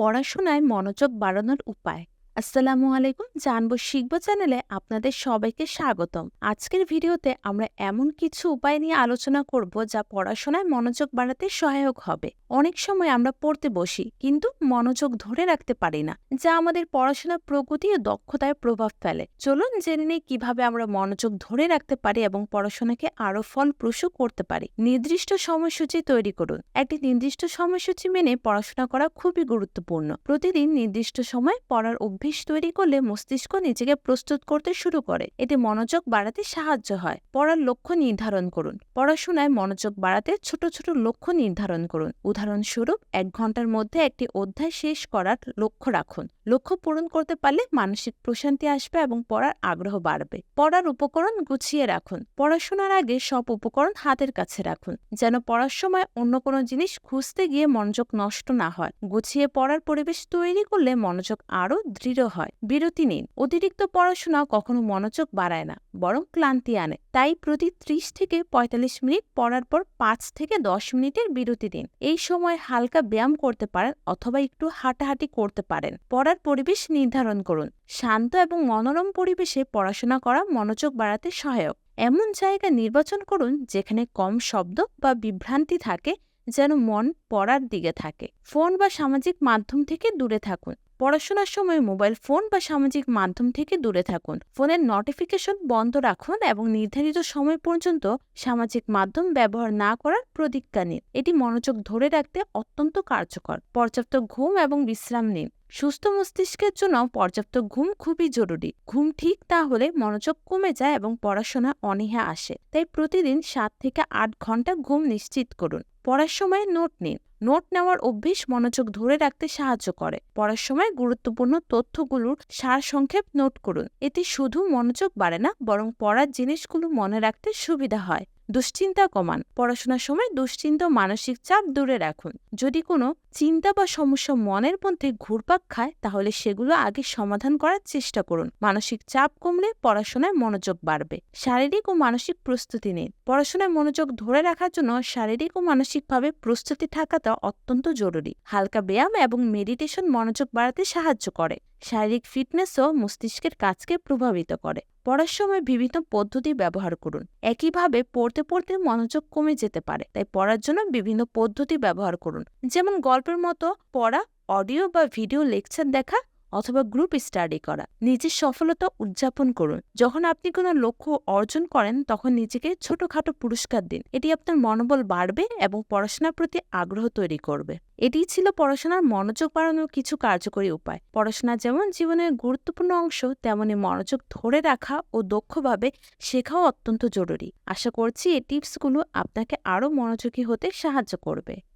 পড়াশোনায় মনোযোগ বাড়ানোর উপায়। আসসালামু আলাইকুম, জানব শিখব চ্যানেলে আপনাদের সবাইকে স্বাগতম। আজকের ভিডিওতে আমরা এমন কিছু উপায় নিয়ে আলোচনা করব যা পড়াশোনায় মনোযোগ বাড়াতে সহায়ক হবে। অনেক সময় আমরা পড়তে বসি, কিন্তু মনোযোগ ধরে রাখতে পারি না, যা আমাদের পড়াশোনার প্রগতি ও দক্ষতায় প্রভাব ফেলে। চলুন জেনে নিই কীভাবে আমরা মনোযোগ ধরে রাখতে পারি এবং পড়াশোনাকে আরও ফলপ্রসূ করতে পারি। নির্দিষ্ট সময়সূচি তৈরি করুন। একটি নির্দিষ্ট সময়সূচি মেনে পড়াশোনা করা খুবই গুরুত্বপূর্ণ। প্রতিদিন নির্দিষ্ট সময় পড়ার অভ্যেস তৈরি করলে মস্তিষ্ক নিজেকে প্রস্তুত করতে শুরু করে। এতে মনোযোগ বাড়াতে সাহায্য হয়। পড়ার লক্ষ্য নির্ধারণ করুন। পড়াশোনায় মনোযোগ বাড়াতে ছোট ছোট লক্ষ্য নির্ধারণ করুন। উদাহরণস্বরূপ, এক ঘণ্টার মধ্যে একটি অধ্যায় শেষ করার লক্ষ্য রাখুন। লক্ষ্য পূরণ করতে পারলে মানসিক প্রশান্তি আসবে এবং পড়ার আগ্রহ বাড়বে। পড়ার উপকরণ গুছিয়ে রাখুন। পড়াশোনার আগে সব উপকরণ হাতের কাছে রাখুন, যেন পড়ার সময় অন্য কোনো জিনিস খুঁজতে গিয়ে মনোযোগ নষ্ট না হয়। গুছিয়ে পড়ার পরিবেশ তৈরি করলে মনোযোগ আরও দৃঢ় হয়। বিরতি নিন। অতিরিক্ত পড়াশোনা কখনো মনোযোগ বাড়ায় না, বরং ক্লান্তি আনে। তাই প্রতি ত্রিশ থেকে পঁয়তাল্লিশ মিনিট পড়ার পর পাঁচ থেকে দশ মিনিটের বিরতি দিন এই সময় হালকা ব্যায়াম করতে পারেন অথবা একটু হাঁটাহাঁটি করতে পারেন। পড়ার পরিবেশ নির্ধারণ করুন। শান্ত এবং মনোরম পরিবেশে পড়াশোনা করা মনোযোগ বাড়াতে সহায়ক। এমন জায়গা নির্বাচন করুন যেখানে কম শব্দ বা বিভ্রান্তি থাকে, যেন মন পড়ার দিকে থাকে। ফোন বা সামাজিক মাধ্যম থেকে দূরে থাকুন। পড়াশোনার সময় মোবাইল ফোন বা সামাজিক মাধ্যম থেকে দূরে থাকুন। ফোনের নোটিফিকেশন বন্ধ রাখুন এবং নির্ধারিত সময় পর্যন্ত সামাজিক মাধ্যম ব্যবহার না করার প্রতিজ্ঞা নিন। এটি মনোযোগ ধরে রাখতে অত্যন্ত কার্যকর। পর্যাপ্ত ঘুম এবং বিশ্রাম নিন। সুস্থ মস্তিষ্কের জন্য পর্যাপ্ত ঘুম খুবই জরুরি। ঘুম ঠিক না হলে মনোযোগ কমে যায় এবং পড়াশোনা অনীহা আসে। তাই প্রতিদিন সাত থেকে আট ঘণ্টা ঘুম নিশ্চিত করুন। পড়ার সময় নোট নিন। নোট নেওয়ার অভ্যেস মনোযোগ ধরে রাখতে সাহায্য করে। পড়ার সময় গুরুত্বপূর্ণ তথ্যগুলোর সার সংক্ষেপ নোট করুন। এতে শুধু মনোযোগ বাড়ে না, বরং পড়ার জিনিসগুলো মনে রাখতে সুবিধা হয়। দুশ্চিন্তা কমান। পড়াশোনার সময় দুশ্চিন্তা মানসিক চাপ দূরে রাখুন। যদি কোনো চিন্তা বা সমস্যা মনের মধ্যে ঘুরপাক খায়, তাহলে সেগুলো আগে সমাধান করার চেষ্টা করুন। মানসিক চাপ কমলে পড়াশোনায় মনোযোগ বাড়বে। শারীরিক ও মানসিক প্রস্তুতি নিন। পড়াশোনায় মনোযোগ ধরে রাখার জন্য শারীরিক ও মানসিকভাবে প্রস্তুতি থাকাটা অত্যন্ত জরুরি। হালকা ব্যায়াম এবং মেডিটেশন মনোযোগ বাড়াতে সাহায্য করে। শারীরিক ফিটনেসও মস্তিষ্কের কাজকে প্রভাবিত করে। পড়ার সময় বিভিন্ন পদ্ধতি ব্যবহার করুন। একইভাবে পড়তে পড়তে মনোযোগ কমে যেতে পারে। তাই পড়ার জন্য বিভিন্ন পদ্ধতি ব্যবহার করুন। যেমন গল্পের মতো পড়া, অডিও বা ভিডিও লেকচার দেখা অথবা গ্রুপ স্টাডি করা। নিজের সফলতা উদযাপন করুন। যখন আপনি কোনো লক্ষ্য অর্জন করেন, তখন নিজেকে ছোটখাটো পুরস্কার দিন। এটি আপনার মনোবল বাড়বে এবং পড়াশোনার প্রতি আগ্রহ তৈরি করবে। এটিই ছিল পড়াশোনার মনোযোগ বাড়ানোর কিছু কার্যকরী উপায়। পড়াশোনা যেমন জীবনের গুরুত্বপূর্ণ অংশ, তেমনি মনোযোগ ধরে রাখা ও দক্ষভাবে শেখাও অত্যন্ত জরুরি। আশা করছি, এই টিপসগুলো আপনাকে আরও মনোযোগী হতে সাহায্য করবে।